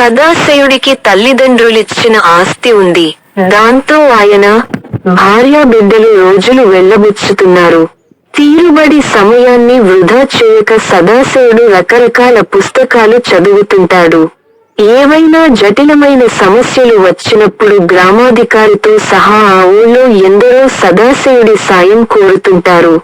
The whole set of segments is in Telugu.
సదాశయుడికి తల్లిదండ్రులిచ్చిన ఆస్తి ఉంది. దాంతో ఆయన భార్య బిడ్డలు రోజులు వెళ్ళబుచ్చుతున్నారు. తీరుబడి సమయాన్ని వృధా చేయక సదాశయుడు రకరకాల పుస్తకాలు చదువుతుంటాడు. ఏవైనా జటిలమైన సమస్యలు వచ్చినప్పుడు గ్రామాధికారితో సహా ఆ ఊళ్ళో ఎందరో సదాశయుడి సాయం కోరుతుంటారు.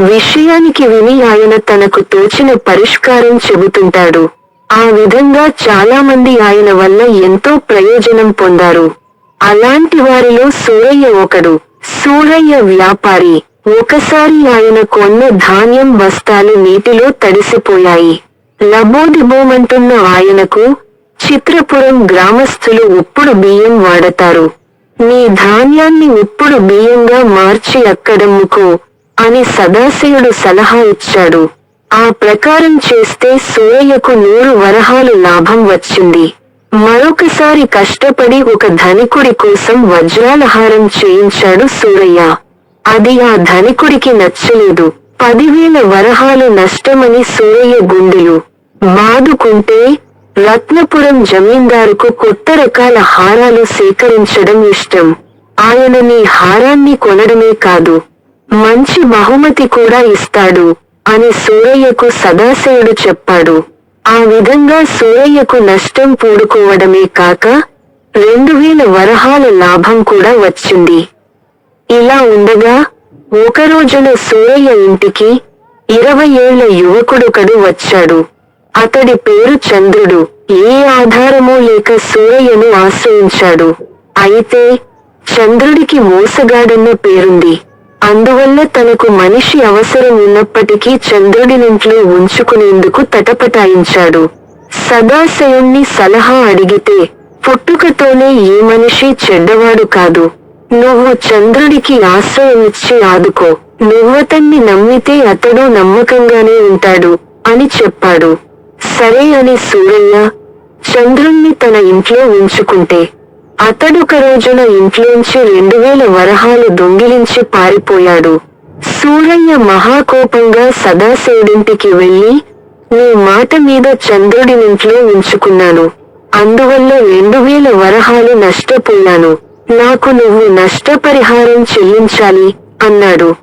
విషయానికి విని ఆయన తనకు తోచిన పరిష్కారం చెబుతుంటాడు. ఆ విధంగా చాలా మంది ఆయన వల్ల ఎంతో ప్రయోజనం పొందారు. అలాంటి వారిలో సూరయ్య ఒకడు. సూరయ్య వ్యాపారి. ఒకసారి ఆయన కొన్న ధాన్యం బస్తాలు నీటిలో తడిసిపోయాయి. లబోదిబోమంటున్న ఆయనకు చిత్రపురం గ్రామస్తులు ఉప్పుడు బియ్యం వాడతారు. నీ ధాన్యాన్ని ఉప్పుడు బియ్యంగా మార్చి అక్కడమ్ముకో అని సదాశివుడు సలహా ఇచ్చాడు. ఆ ప్రకారం చేస్తే సూరయ్యకు నూరు వరహాలు లాభం వచ్చింది. మరొకసారి కష్టపడి ఒక ధనికుడి కోసం వజ్రాలహారం చేయించాడు సూరయ్య. అది ఆ ధనికుడికి నచ్చలేదు. పదివేల వరహాలు నష్టమని సూరయ్య గుండెలు. బాదుకుంటే రత్నపురం జమీందారుకు కొత్త రకాల హారాలు సేకరించడం ఇష్టం. ఆయన నీ హారాన్ని కొనడమే కాదు. మంచి బహుమతి కూడా ఇస్తాడు. అని సూరయ్యకు సదాశయుడు చెప్పాడు. ఆ విధంగా సూరయ్యకు నష్టం పూడుకోవడమే కాక రెండు వేల వరహాల లాభం కూడా వచ్చింది. ఇలా ఉండగా ఒక రోజున సూరయ్య ఇంటికి ఇరవై ఏళ్ళ యువకుడొకడు వచ్చాడు. అతడి పేరు చంద్రుడు. ఏ ఆధారమూ లేక సూరయ్యను ఆశ్రయించాడు. అయితే చంద్రుడికి మోసగాడన్న పేరుంది. అందువల్ల తనకు మనిషి అవసరం ఉన్నప్పటికీ చంద్రుడినింట్లో ఉంచుకునేందుకు తటపటాయించాడు. సదాశయుణ్ణి సలహా అడిగితే పుట్టుకతోనే ఏ మనిషి చెడ్డవాడు కాదు. నువ్వు చంద్రుడికి ఆశ్రయమిచ్చి ఆదుకో. నువ్వతన్ని నమ్మితే అతడు నమ్మకంగానే ఉంటాడు అని చెప్పాడు. సరే అని సూరయ్య చంద్రుణ్ణి తన ఇంట్లో ఉంచుకుంటే అతడొక రోజున ఇంట్లోంచి రెండు వేల వరహాలు దొంగిలించి పారిపోయాడు. సూరయ్య మహాకోపంగా సదాశివుడింటికి వెళ్ళి నీ మాట మీద చంద్రుడినింట్లో ఉంచుకున్నాను అందువల్ల రెండు వేల వరహాలు నష్టపోయాను. నాకు నువ్వు నష్టపరిహారం చెల్లించాలి అన్నాడు.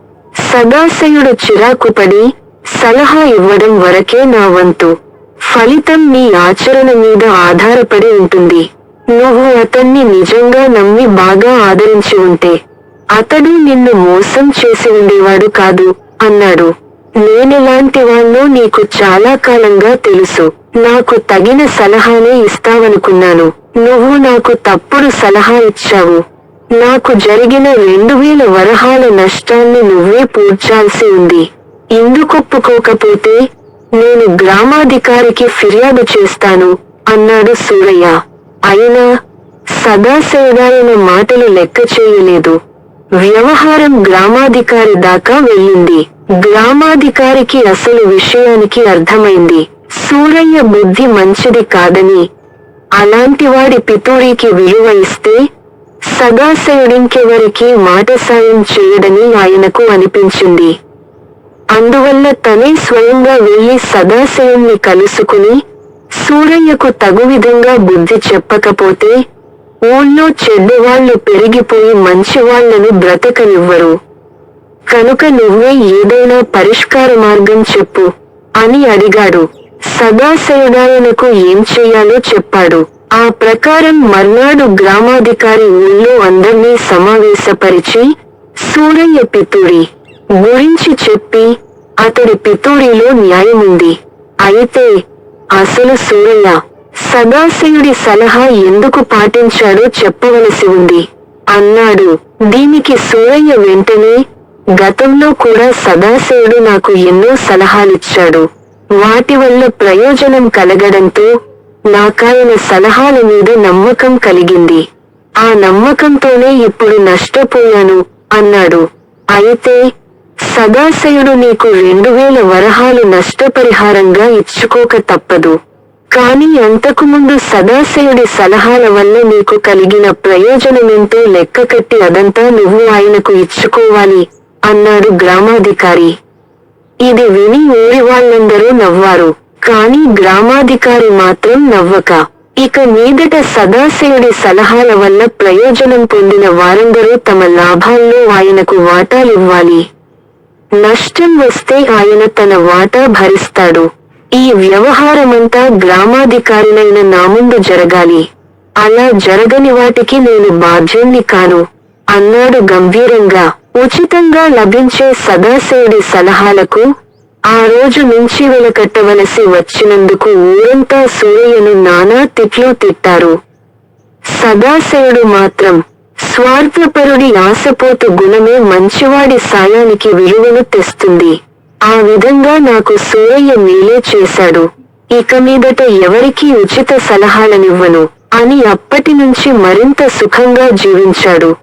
సదాశయుడు చిరాకుపడి సలహా ఇవ్వడం వరకే నా వంతు. ఫలితం నీ ఆచరణ మీద ఆధారపడి ఉంటుంది. నువ్వు అతన్ని నిజంగా నమ్మి బాగా ఆదరించి ఉంటే అతడు నిన్ను మోసం చేసి ఉండేవాడు కాదు అన్నాడు. నేనెలాంటి వాణ్ణో నీకు చాలా కాలంగా తెలుసు. నాకు తగిన సలహానే ఇస్తావనుకున్నాను. నువ్వు నాకు తప్పుడు సలహా ఇచ్చావు. నాకు జరిగిన రెండు వేల వరహాల నష్టాన్ని నువ్వే పూడ్చాల్సి ఉంది. ఇందుకొప్పుకోకపోతే నేను గ్రామాధికారికి ఫిర్యాదు చేస్తాను అన్నాడు సూరయ్య. అయినా సదాశివడాయన మాటలు లెక్క చేయలేదు. వ్యవహారం గ్రామాధికారి దాకా వెళ్ళింది. గ్రామాధికారికి అసలు విషయానికి అర్థమైంది. సూరయ్య బుద్ధి మంచిది కాదని అలాంటి వాడి పితూరికి విలువ ఇస్తే సదాశయుడింకెవరికి మాట సాయం చేయడని ఆయనకు అనిపించింది. అందువల్ల తనే స్వయంగా వెళ్ళి సదాశయుణ్ణి కలుసుకుని సూరయ్యకు తగు విధంగా బుద్ధి చెప్పకపోతే ఊళ్ళో చెడ్డవాళ్ళు పెరిగిపోయి మంచివాళ్ళను బ్రతకనివ్వరు. కనుక నువ్వే ఏదైనా పరిష్కార మార్గం చెప్పు అని అడిగాడు. సదాశయనాయనకు ఏం చెయ్యాలో చెప్పాడు. ఆ ప్రకారం మర్నాడు గ్రామాధికారి ఊళ్ళో అందర్నీ సమావేశపరిచి సూరయ్య పితూరి గురించి చెప్పి అతడి పితూరిలో న్యాయముంది. అయితే అసలు సూరయ్య సదాశివుడి సలహా ఎందుకు పాటించాడో చెప్పవలసి ఉంది. అన్నాడు. దీనికి సూరయ్య వెంటనే గతంలో కూడా సదాశివుడు నాకు ఎన్నో సలహాలిచ్చాడు. వాటి వల్ల ప్రయోజనం కలగడంతో నాకాయన సలహాల మీద నమ్మకం కలిగింది. ఆ నమ్మకంతోనే ఇప్పుడు నష్టపోయాను అన్నాడు. అయితే సదాశయుడు నీకు రెండు వేల వరహాలు నష్టపరిహారంగా ఇచ్చుకోక తప్పదు. కాని అంతకుముందు సదాశయుడి సలహాల వల్ల నీకు కలిగిన ప్రయోజనమేంటో లెక్క కట్టి అదంతా నువ్వు ఆయనకు ఇచ్చుకోవాలి అన్నాడు గ్రామాధికారి. ఇది విని ఊరి వాళ్ళందరూ నవ్వారు కాని గ్రామాధికారి మాత్రం నవ్వక. ఇక మీదట సదాశయుడి సలహాల వల్ల ప్రయోజనం పొందిన వారందరూ తమ లాభాల్లో ఆయనకు వాటాలివ్వాలి. నష్టం వస్తే ఆయన తన వాటా భరిస్తాడు. ఈ వ్యవహారమంతా గ్రామాధికారినైన నా ముందు జరగాలి. అలా జరగని వాటికి నేను బాధ్యుణ్ణి కాను. అన్నాడు గంభీరంగా. ఉచితంగా లభించే సదాశివుడి సలహాలకు ఆ రోజు నుంచి వెలకట్టవలసి వచ్చినందుకు ఊరంతా సూర్యను నానా తిట్లు తిట్టారు. సదాశయుడు మాత్రం స్వార్థపరుడి ఆశపోతు గుణమే మంచివాడి సాయానికి విలువను తెస్తుంది. ఆ విధంగా నాకు సూరయ్య మేలే చేశాడు. ఇక మీదట ఎవరికీ ఉచిత సలహాలనివ్వను. అని అప్పటి నుంచి మరింత సుఖంగా జీవించాడు.